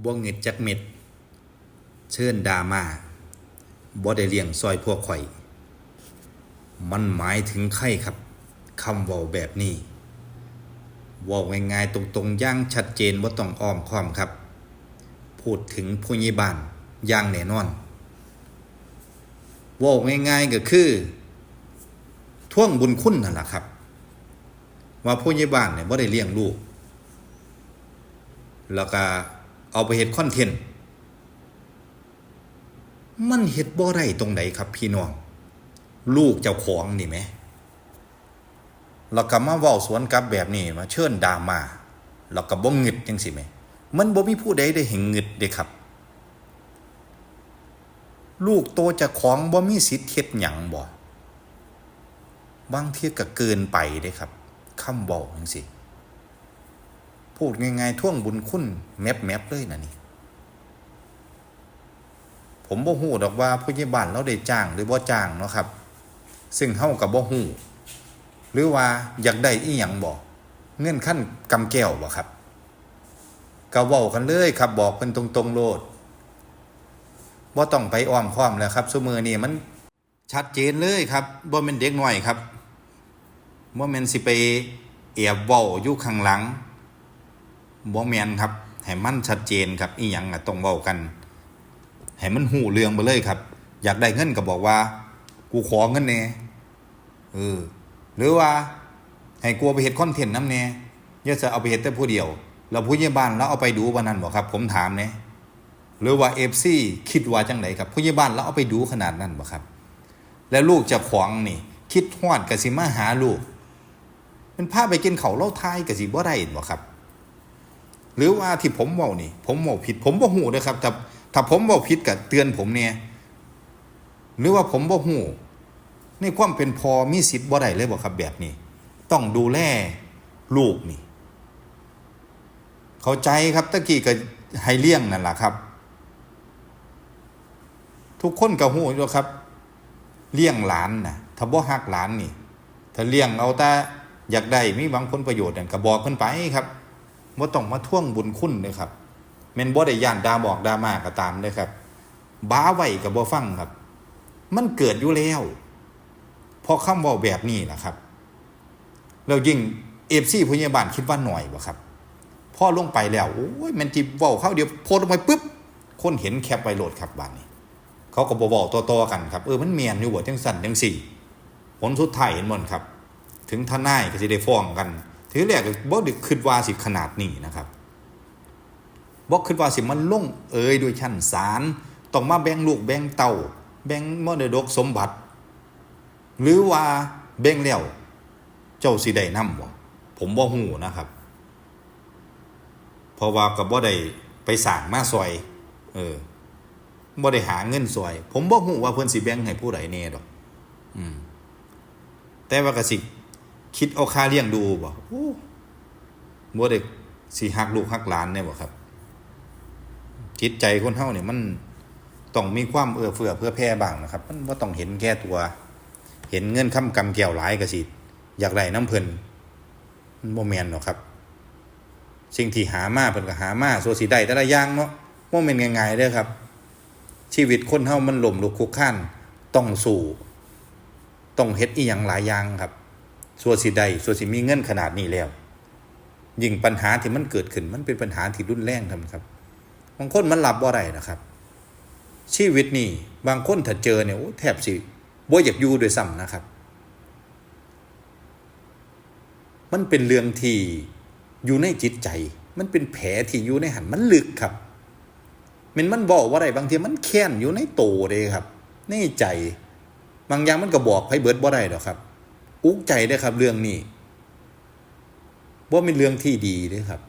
บ่เงิดจักเม็ด เชิญดามาบ่ได้เลี้ยงซอยพวกข่อย มันหมายถึงใครครับคำว้าแบบนี้ว้าง่ายๆตรงๆย่างชัดเจนบ่าต้องอ้อมค้อมครับ พูดถึงผู้ใหญ่บ้านย่างแน่นอนว้าง่ายๆก็คือท่วงบุญคุณนั่นแหละครับ ว่าผู้ใหญ่บ้านเนี่ยบ่ได้เลี้ยงลูก แล้วก็ เอาไปเฮ็ดคอนเทนต์มันเฮ็ดบ่ได้ตรงไหนครับพี่น้อง ลูกเจ้าของนี่แหมแล้วก็มาเว้าสวนกลับแบบนี้มาเชิญดามาแล้วก็บ่งึดจังซี่แหม มันบ่มีผู้ใดได้เห็นงึดเด้ครับ ลูกโตเจ้าของบ่มีสิทธิ์เฮ็ดหยังบ่บางเทีก็เกินไปเด้ครับคำเว้าจังซี่ พูดง่ายๆท่วงบุญคุณแมบแมบเลยนะนี่ผมบ่ฮู้ดอกว่าผู้ใหญ่บ้านเราได้จ้างหรือบ่จ้างเนาะครับ ซึ่งเฮากับบ่ฮู้หรือว่าอยากได้อีหยังบ่เงื่อนขั้นกำแก้วบ่ครับก็เว้ากันเลยครับ บอกเพิ่นตรงๆโลดบ่ต้องไปอ้อมค้อมแล้วครับซุมือนี้มันชัดเจนเลยครับบ่แม่นเด็กน้อยครับบ่แม่นสิไปแอบเว้าอยู่ข้างหลัง บ่แมนครับให้มันชัดเจนครับอีหยังอะต้องเว้ากันให้มันหูเรื่องไปเลยครับ อยากได้เงินก็บอกว่า กูขอเงินแน่เออ หรือว่า ให้กูเอาไปเฮ็ดคอนเทนต์น้ำแน่อย่าจะเอาไปเฮ็ดแต่ผู้เดียวแล้วผู้ใหญ่บ้านแล้วเอาไปดูวันนั้นบ่ครับ ผมถามแหน่หรือว่า FC คิดว่าจังไดครับ ผู้ใหญ่บ้านแล้วเอาไปดูขนาดนั้นบ่ครับ แล้วลูกจะขวางนี่ คิดฮอดก็สิมาหาลูก มันพาไปกินเขาเล้าไทยก็สิบ่ได้บ่ครับ หรือว่าที่ผมเว้านี่ ผมเว้าผิด ผมบ่ฮู้เด้อครับถ้าถ้าผมเว้าผิดก็เตือนผมเนี่ยหรือว่าผมบ่ฮู้ในความเป็นพอมีสิทธิ์บ่ได้เลยบ่ครับแบบนี้ ต้องดูแลลูกนี่ เข้าใจครับตะกี้ก็ให้เลี้ยงนั่นแหละครับ ทุกคนก็ฮู้อยู่ครับ เลี้ยงหลานน่ะถ้าบ่ฮักหลานนี่ ถ้าเลี้ยงเอาแต่อยากได้มีหวังผลประโยชน์นั่นก็บอกเพิ่นไปครับ บ่ต้องมาท่วงบุญคุณเลยครับแม่นบ่ได้ย่านดาบอกดามาก็ตามเลยครับ บ้าไว้ก็บ่ฟังครับ มันเกิดอยู่แล้วพอคำเว้าแบบนี้ล่ะครับแล้วยิ่ง FC ผู้ใหญ่บ้านคิดว่าหน่อยบ่ครับพอลงไปแล้วโอ้ยมันจิเว้าเข้าเดียวโพสลงไปปุ๊บคนเห็นแคปไวโหลดครับบ้านนี้ เขาก็บ่เว้าต่อๆกันครับเออมันแม่นอยู่บ่จังสั่นจังสี่ ผลสุดท้ายเห็นบ่ครับ ถึงทนายก็สิได้ฟ้องกัน ทีแรกก็บ่ได้คิดว่าสิขนาดนี้นะครับบ่คิดว่าสิมันลงเอยด้วยชั้นศาลต้องมาแบ่งลูกแบ่งเต้าแบ่งมรดกสมบัติ หรือว่าแบ่งแล้วเจ้าสิได้นำบ่ผมบ่ฮู้นะครับ เพราะว่าก็บ่ได้ไปสร้างมาซอย เออบ่ได้หาเงินซอย ผมบ่ฮู้ว่าเพิ่นสิแบ่งให้ผู้ใดแน่ดอก อืมแต่ว่าก็สิ คิดเอาค่าเลี้ยงดูบ่บ่ได้สิหักลูกหักหลานแน่บ่ครับ จิตใจคนเฮาเนี่ยมันต้องมีความเอื้อเฟื้อเพื่อแผ่บ้างนะครับ มันบ่าต้องเห็นแค่ตัว เห็นเงินค้ำกำแก้วหลายก็สิอยากได้น้ำเพิ่นมันบ่แมนหรอกครับ สิ่งที่หามาเพิ่นก็หามาส่วนสิได้แต่ละอย่างเนาะบ่แม่นง่ายๆเด้อครับ ชีวิตคนเฮามันหล่มลุกคุกคลานต้องสู้ต้องเฮ็ดอีหยังหลายอย่างครับ ส่วนสิได้ส่วนสิมีเงินขนาดนี้แล้ว ยิ่งปัญหาที่มันเกิดขึ้น มันเป็นปัญหาที่รุนแรงทำครับ บางคนมันรับบ่ได้นะครับ ชีวิตนี่บางคนถ้าเจอเนี่ยโอ้แทบสิบ่อยากอยู่ด้วยซ้ำนะครับ มันเป็นเรื่องที่อยู่ในจิตใจ มันเป็นแผลที่อยู่ในหันมันลึกครับ มันมันบอกว่าอะไรบางทีมันแค้นอยู่ในโตเลยครับ ในใจ บางอย่างมันก็บอกให้เบิดบ่ได้ดอกครับ อุกใจได้ครับเรื่องนี้ว่าเป็นเรื่องที่ดีด้อครับ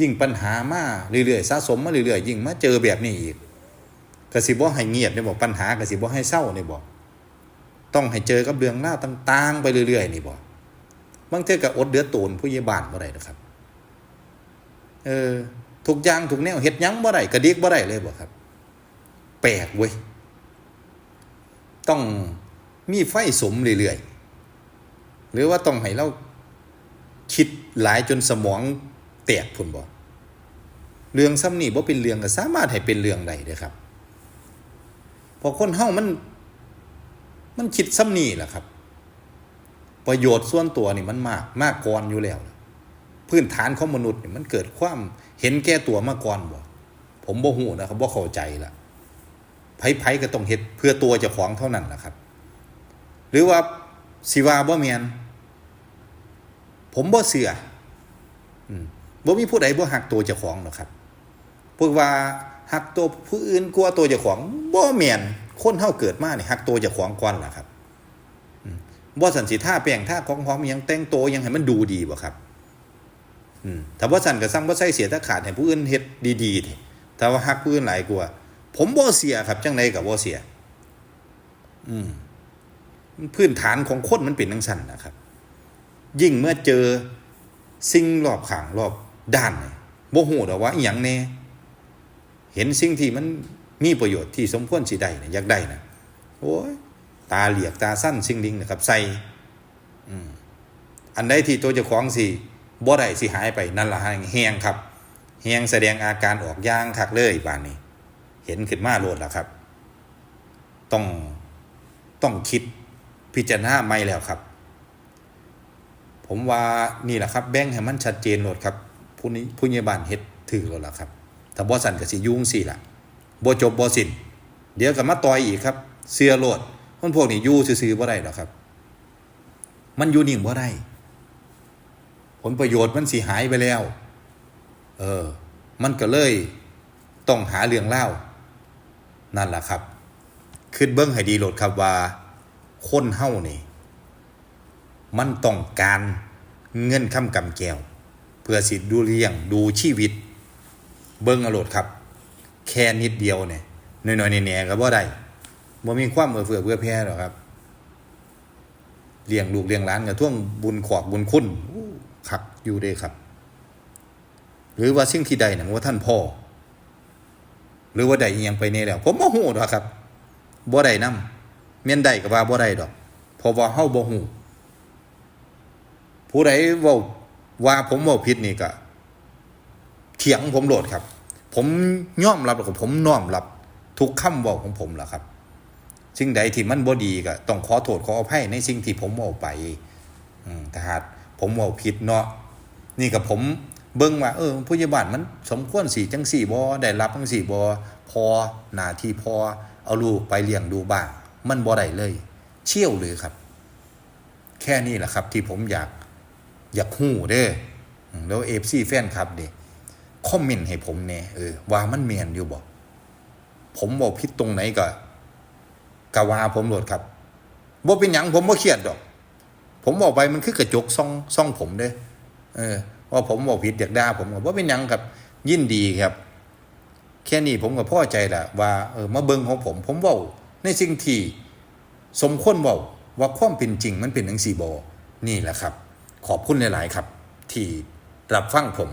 ยิ่งปัญหามาเรื่อยๆสะสมมาเรื่อยๆยิ่งมาเจอแบบนี้อีกก็สิบ่ให้เงียบได้บอกปัญหาก็สิบ่ให้เศร้าได้บอกต้องให้เจอกับเรื่องหน้าต่างๆ ไปเรื่อยๆนี่บอกบางเทื่อก็อดเดือดตูนผู้ใหญ่บ้านบ่ได้นะครับเออทุกอย่างทุกแนวเฮ็ดยั้งบ่ได้กระดิกบ่ได้เลยบ่ครับ แปลกเว้ยต้องมีไฟสมเรื่อยๆ หรือว่าต้องให้เราคิดหลายจนสมองแตกพุ่นบ่เรื่องซ้ำนี่บ่เป็นเรื่องก็สามารถให้เป็นเรื่องได้เด้อครับพอคนเฮามันมันคิดซ้ำนี่แหละครับ ประโยชน์ส่วนตัวนี่มันมากมากก่อนอยู่แล้ว พื้นฐานของมนุษย์นี่มันเกิดความเห็นแก่ตัวมาก่อนบ่ผมบ่ฮู้นะครับบ่เข้าใจละไผๆก็ต้องเฮ็ดเพื่อตัวเจ้าของเท่านั้นแหละครับ หรือว่าสิว่าบ่แม่น ผมบ่เชื่อืมบ่มีผู้ใดบ่ฮักตัวเจ้าของหรอกครับพวกว่าฮักตัวผู้อื่นกลัวตัวเจ้าของบ่แม่นคนเฮาเกิดมานี่ฮักตัวเจ้าของก่อนล่ะครับบ่สันสิท่าแป้งท่าของหอมอิหยังแต่งตัวยังให้มันดูดีบ่ครับอืมถ้าบ่สันก็ซ้ำบ่ใส่เสียถ้าขาดให้ผู้อื่นเฮ็ดดีๆนี่ถ้าว่าฮักผู้อื่นหลายกว่าผมบ่เสียครับจังไดก็บ่เสีย อืมพื้นฐานของคนมันเป็นจังซั่นนะครับ ยิ่งเมื่อเจอสิ่งรอบข้างรอบด้านนี่บ่ฮู้ดอกว่าอีหยังแน่เห็นสิ่งที่มันมีประโยชน์ที่สมควรสิได้เนี่ยอยากได้นะโอ้ยตาเหลียกตาสั้นสิ่งลิงนะครับใส่อืมอันใดที่ตัวเจ้าของสิบ่ได้สิหายไปนั่นล่ะแฮงครับแฮงแสดงอาการออกย่างคักเลยบานนี้ เห็นขึ้นมาโลดแล้วครับ ต้องต้องคิดพิจารณาไม่แล้วครับ ผมว่านี่แหละครับแบ่งให้มันชัดเจนโลดครับผู้นี้ผู้ใหญ่บ้านเฮ็ดถือแล้วล่ะครับถ้าบ่สั่นก็สิยุ่งสิล่ะบ่จบบ่สิ้นเดี๋ยวก็มาต่อยอีกครับ เสื้อโลดคนพวกนี้อยู่ซื่อๆบ่ได้หรอกครับ มันอยู่นิ่งบ่ได้ ผลประโยชน์มันสิหายไปแล้ว เออ มันก็เลยต้องหาเรื่องเล่า นั่นแหละครับคือเบิ้งให้ดีโหลดครับว่า คนเฮ้านี่ มันต้องการเงินคำกำแก้ว เพื่อสิดูเลี้ยงดูชีวิต เบิ้งอาโลดครับ แค่นิดเดียวเนี่ยน้อยๆแหน่ๆก็บ่ได้บ่มีความเอื้อเฟื้อเพื่อแพ้หรอกครับเลี้ยงลูกเลี้ยงหลานกับท่วงบุญขอกบุญคุณอู้คักอยู่เด้ครับ หรือว่าสิ่งที่ใดนะว่าท่านพ่อ หรือว่าใดอิหยังไปนี่แล้วผมบ่ฮู้ดอกครับบ่ได้นำแม่นได้ก็ว่าบ่ได้ดอกเพราะว่าเฮาบ่ฮู้ ผู้ใดว้าว่าผมว้าผิดนี่ก็เถียงผมโหลดครับ ผมยอมรับแล้วก็ผมน้อมรับ ทุกคำเว้าของผมล่ะครับ สิ่งใดที่มันบ่ดีก็ต้องขอโทษขออภัยในสิ่งที่ผมเว้าไปอืมถ้าหากผมว้าผิดเนาะนี่ก็ผมเบิ่งว่าเออผู้ใหญ่บ้านมันสมควรสิจังสี่บ่ได้รับจังสี่บ่พอหนาที่พอเอาลูกไปเลี้ยงดูบ้าง มันบ่ได้เลย เชี่ยวเลยครับ แค่นี้แหละครับ ที่ผมอยาก อยากฮู้เด้อแล้ว FC แฟนคลับเด้คอมเมนต์ให้ผมแหน่เออว่ามันแม่นอยู่บ่ผมบ่ผิดตรงไหนก็กะว่าผมโหลดครับบ่เป็นหยังผมบ่เครียดดอก ผมบอกไปมันคือกระจกซ่องซ่องผมเด้อเออว่าผมบอกผิดอยากด่าผมก็บ่เป็นหยังครับ ยินดีครับ แค่นี้ผมก็พอใจละว่าเออมาเบิ่งของผม ผมเว้าในสิ่งที่สมควรเว้าว่าความเป็นจริงมันเป็นจังซี่บ่นี่แหละครับ ขอบคุณหลาย ๆ ครับ ที่รับฟังผม